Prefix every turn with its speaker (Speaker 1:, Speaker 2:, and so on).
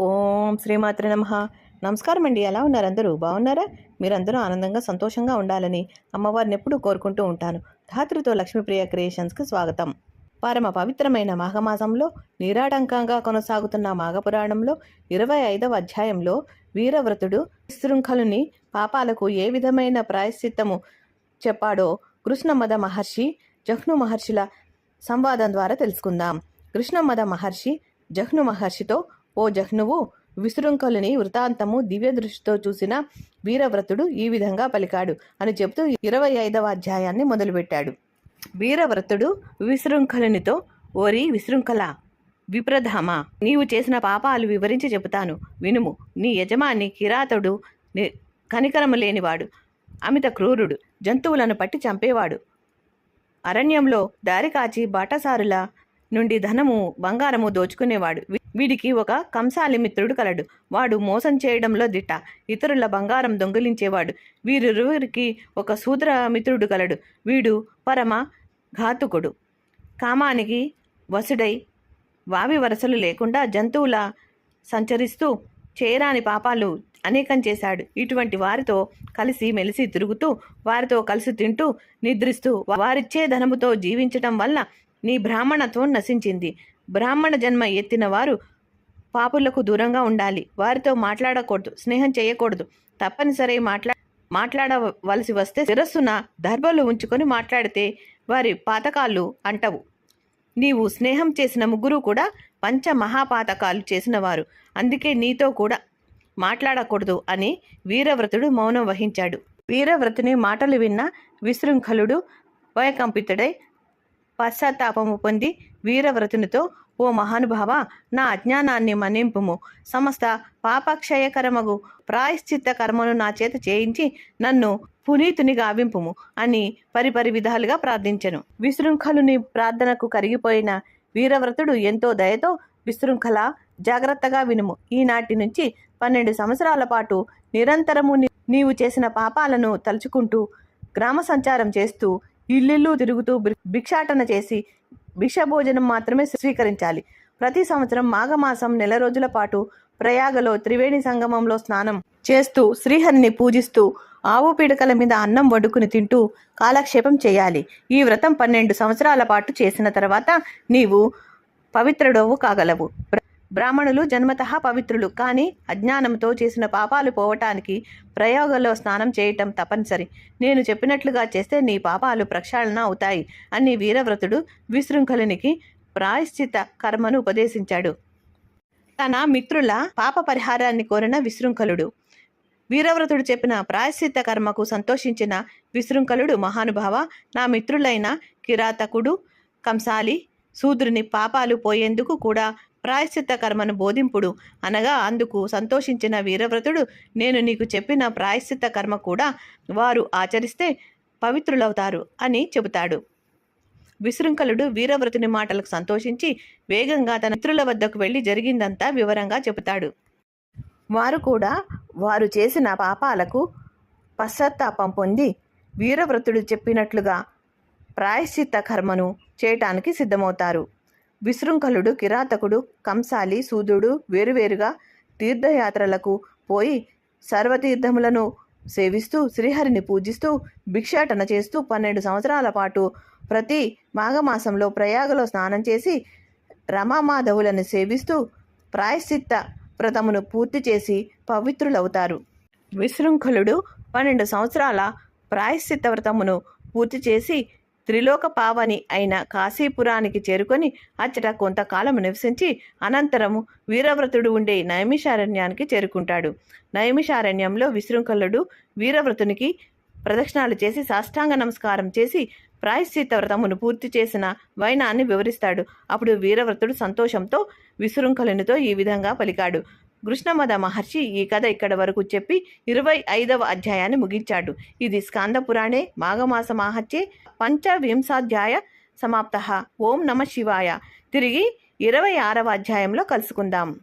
Speaker 1: ఓం శ్రీమాత్రి నమ. నమస్కారం అండి. ఎలా ఉన్నారు అందరూ? బాగున్నారా? మీరందరూ ఆనందంగా సంతోషంగా ఉండాలని అమ్మవారిని ఎప్పుడూ కోరుకుంటూ ఉంటాను. ధాతృతో లక్ష్మీప్రియ క్రియేషన్స్కి స్వాగతం. పరమ పవిత్రమైన మాఘమాసంలో నీరాటంకంగా కొనసాగుతున్న మాఘపురాణంలో ఇరవై ఐదవ అధ్యాయంలో వీరవ్రతుడు శృంఖలుని పాపాలకు ఏ విధమైన ప్రాయశ్చిత్తము చెప్పాడో కృష్ణమద మహర్షి జహ్ను మహర్షుల సంవాదం ద్వారా తెలుసుకుందాం. కృష్ణమద మహర్షి జహ్ను మహర్షితో ఓ జహ్నువు విశృంఖలుని వృతాంతము దివ్య దృష్టితో చూసిన వీరవ్రతుడు ఈ విధంగా పలికాడు అని చెబుతూ ఇరవై ఐదవ అధ్యాయాన్ని మొదలుపెట్టాడు. వీరవ్రతుడు విశృంఖలునితో ఓరి విశృంఖల విప్రధామ నీవు చేసిన పాపాలు వివరించి చెబుతాను. వినుము నీ యజమాని కిరాతుడు ని- కనికరము లేనివాడు అమిత క్రూరుడు జంతువులను పట్టి చంపేవాడు. అరణ్యంలో దారి కాచి బాటసారుల నుండి ధనము బంగారము దోచుకునేవాడు. వీడికి ఒక కంసాలి మిత్రుడు కలడు. వాడు మోసం చేయడంలో దిట్ట. ఇతరుల బంగారం దొంగిలించేవాడు. వీరిరువురికి ఒక శూద్ర మిత్రుడు కలడు. వీడు పరమ ఘాతుకుడు. కామానికి వసుడై వావి వరసలు లేకుండా జంతువుల సంచరిస్తూ చేయరాని పాపాలు అనేకం చేశాడు. ఇటువంటి వారితో కలిసి మెలిసి తిరుగుతూ వారితో కలిసి తింటూ నిద్రిస్తూ వారిచ్చే ధనముతో జీవించటం వల్ల నీ బ్రాహ్మణత్వం నశించింది. బ్రాహ్మణ జన్మ ఎత్తిన వారు పాపులకు దూరంగా ఉండాలి. వారితో మాట్లాడకూడదు స్నేహం చేయకూడదు. తప్పనిసరి మాట్లా మాట్లాడవలసి వస్తే శిరస్సున దర్భలు ఉంచుకొని మాట్లాడితే వారి పాతకాలు అంటవు. నీవు స్నేహం చేసిన ముగ్గురు కూడా పంచ మహాపాతకాలు చేసినవారు. అందుకే నీతో కూడా మాట్లాడకూడదు అని వీరవ్రతుడు మౌనం వహించాడు. వీరవ్రతుని మాటలు విన్న విశృంఖలుడు భయకంపితుడై పశ్చాత్తాపము పొంది వీరవ్రతునితో ఓ మహానుభావ నా అజ్ఞానాన్ని మన్నింపుము. సమస్త పాపక్షయకరమగు ప్రాయశ్చిత్త కర్మను నా చేత చేయించి నన్ను పునీతుని గావింపుము అని పరిపరి విధాలుగా ప్రార్థించెను. విశృంఖలుని ప్రార్థనకు కరిగిపోయిన వీరవ్రతుడు ఎంతో దయతో విశృంఖల జాగ్రత్తగా వినుము. ఈనాటి నుంచి పన్నెండు సంవత్సరాల పాటు నిరంతరము నీవు చేసిన పాపాలను తలుచుకుంటూ గ్రామ సంచారం చేస్తూ ఇల్లిల్లు తిరుగుతూ భిక్షాటన చేసి భిక్ష భోజనం మాత్రమే స్వీకరించాలి. ప్రతి సంవత్సరం మాఘమాసం నెల రోజుల పాటు ప్రయాగలో త్రివేణి సంగమంలో స్నానం చేస్తూ శ్రీహరిని పూజిస్తూ ఆవు పిడకల మీద అన్నం వండుకుని తింటూ కాలక్షేపం చేయాలి. ఈ వ్రతం పన్నెండు సంవత్సరాల పాటు చేసిన తర్వాత నీవు పవిత్రుడవు కాగలవు. బ్రాహ్మణులు జన్మతః పవిత్రులు కానీ అజ్ఞానంతో చేసిన పాపాలు పోవటానికి ప్రయోగంలో స్నానం చేయటం తప్పనిసరి. నేను చెప్పినట్లుగా చేస్తే నీ పాపాలు ప్రక్షాళన అవుతాయి అని వీరవ్రతుడు విశృంఖలునికి ప్రాయశ్చిత కర్మను ఉపదేశించాడు. తన మిత్రుల పాప పరిహారాన్ని కోరిన విశృంఖలుడు. వీరవ్రతుడు చెప్పిన ప్రాయశ్చిత్త కర్మకు సంతోషించిన విశృంఖలుడు మహానుభావ నా మిత్రులైన కిరాతకుడు కంసాలి శూద్రుని పాపాలు పోయేందుకు కూడా ప్రాయశ్చిత్త కర్మను బోధింపుడు అనగా అందుకు సంతోషించిన వీరవ్రతుడు నేను నీకు చెప్పిన ప్రాయశ్చిత్త కర్మ కూడా వారు ఆచరిస్తే పవిత్రులవుతారు అని చెబుతాడు. విశృంఖలుడు వీరవ్రతుని మాటలకు సంతోషించి వేగంగా తన మిత్రుల వద్దకు వెళ్ళి జరిగిందంతా వివరంగా చెబుతాడు. వారు కూడా వారు చేసిన పాపాలకు పశ్చాత్తాపం పొంది వీరవ్రతుడు చెప్పినట్లుగా ప్రాయశ్చిత్త కర్మను చేయటానికి సిద్ధమవుతారు. విశృంఖలుడు కిరాతకుడు కంసాలి సూదుడు వేరువేరుగా తీర్థయాత్రలకు పోయి సర్వతీర్థములను సేవిస్తూ శ్రీహరిని పూజిస్తూ భిక్షాటన చేస్తూ పన్నెండు సంవత్సరాల పాటు ప్రతి మాఘమాసంలో ప్రయాగలో స్నానం చేసి రమామాధవులను సేవిస్తూ ప్రాయశ్చిత్త వ్రతమును పూర్తి చేసి పవిత్రులవుతారు. విశృంఖలుడు పన్నెండు సంవత్సరాల ప్రాయశ్చిత్త వ్రతమును పూర్తి చేసి త్రిలోక పావని అయిన కాశీపురానికి చేరుకొని అచ్చట కొంతకాలం నివసించి అనంతరము వీరవ్రతుడు ఉండే నైమిషారణ్యానికి చేరుకుంటాడు. నైమిషారణ్యంలో విశృంఖలుడు వీరవ్రతునికి ప్రదక్షిణాలు చేసి సాష్టాంగ నమస్కారం చేసి ప్రాయశ్చిత్త వ్రతమును పూర్తి చేసిన వైనాన్ని వివరిస్తాడు. అప్పుడు వీరవ్రతుడు సంతోషంతో విశృంఖలునితో ఈ విధంగా పలికాడు. కృష్ణమద మహర్షి ఈ కథ ఇక్కడ వరకు చెప్పి ఇరవై ఐదవ అధ్యాయాన్ని ముగించాడు. ఇది స్కాంద పురాణే మాఘమాస మాహత్యే పంచవింశాధ్యాయ సమాప్త. ఓం నమ శివాయ. తిరిగి ఇరవై ఆరవ అధ్యాయంలో కలుసుకుందాం.